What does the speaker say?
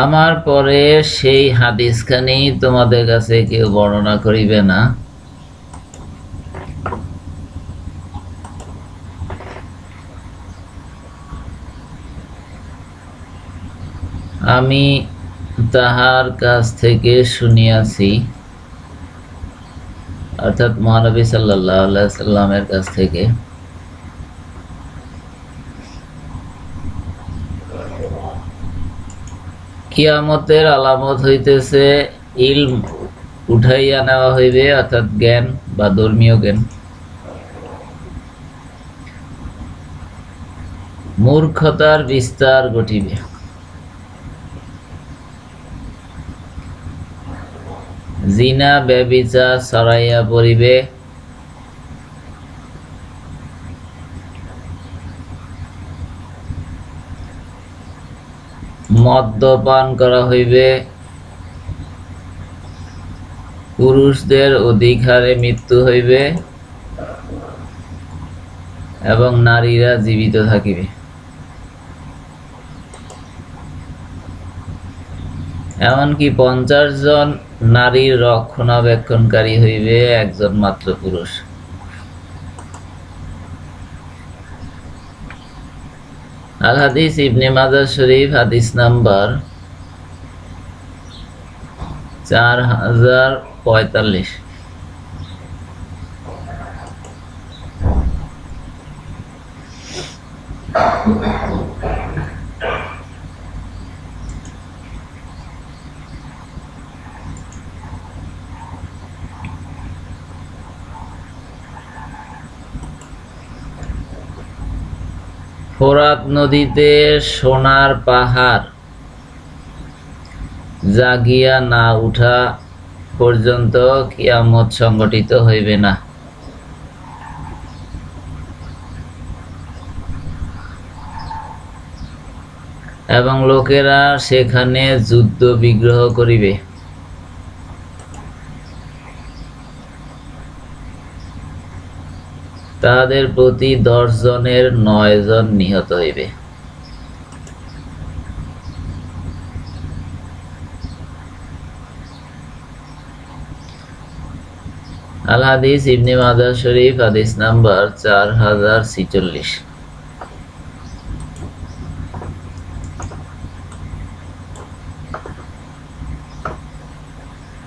আমার পরে সেই হাদিসখানি তোমাদের কাছে কেউ বর্ণনা করিবে না। আমি তাহার কাছ থেকে শুনিয়াছি, অর্থাৎ মহানবী সাল্লাহ সাল্লামের কাছ থেকে। কিয়ামতের আলামত হইতেছে ইলম উঠাইয়া নেওয়া হইবে, অর্থাৎ জ্ঞান বা ধর্মীয় জ্ঞান। মূর্খতার বিস্তার ঘটিবে। জিনা ব্যবিচার ছড়াইয়া পড়িবে মদ্যপান করা হইবে। পুরুষদের অধিক হারে মৃত্যু হইবে এবং নারীরা জীবিত থাকিবে। এমনকি পঞ্চাশ জন নারীর রক্ষণাবেক্ষণকারী হইবে একজন মাত্র পুরুষ। আল হাদিস ইবনে মাজার শরীফ হাদিস নাম্বার চার হাজার পঁয়তাল্লিশ। ফোরাত নদীতে সোনার পাহাড় জাগিয়া না উঠা পর্যন্ত কিয়ামত সংগঠিত হইবে না। এবং লোকেরা সেখানে যুদ্ধ বিগ্রহ করিবে। তাহাদের প্রতি দশ জনের নয় জন নিহত হইবে। আল হাদিস ইবনে মাদা শরীফ, হাদিস নাম্বার চার হাজার ছিচল্লিশ।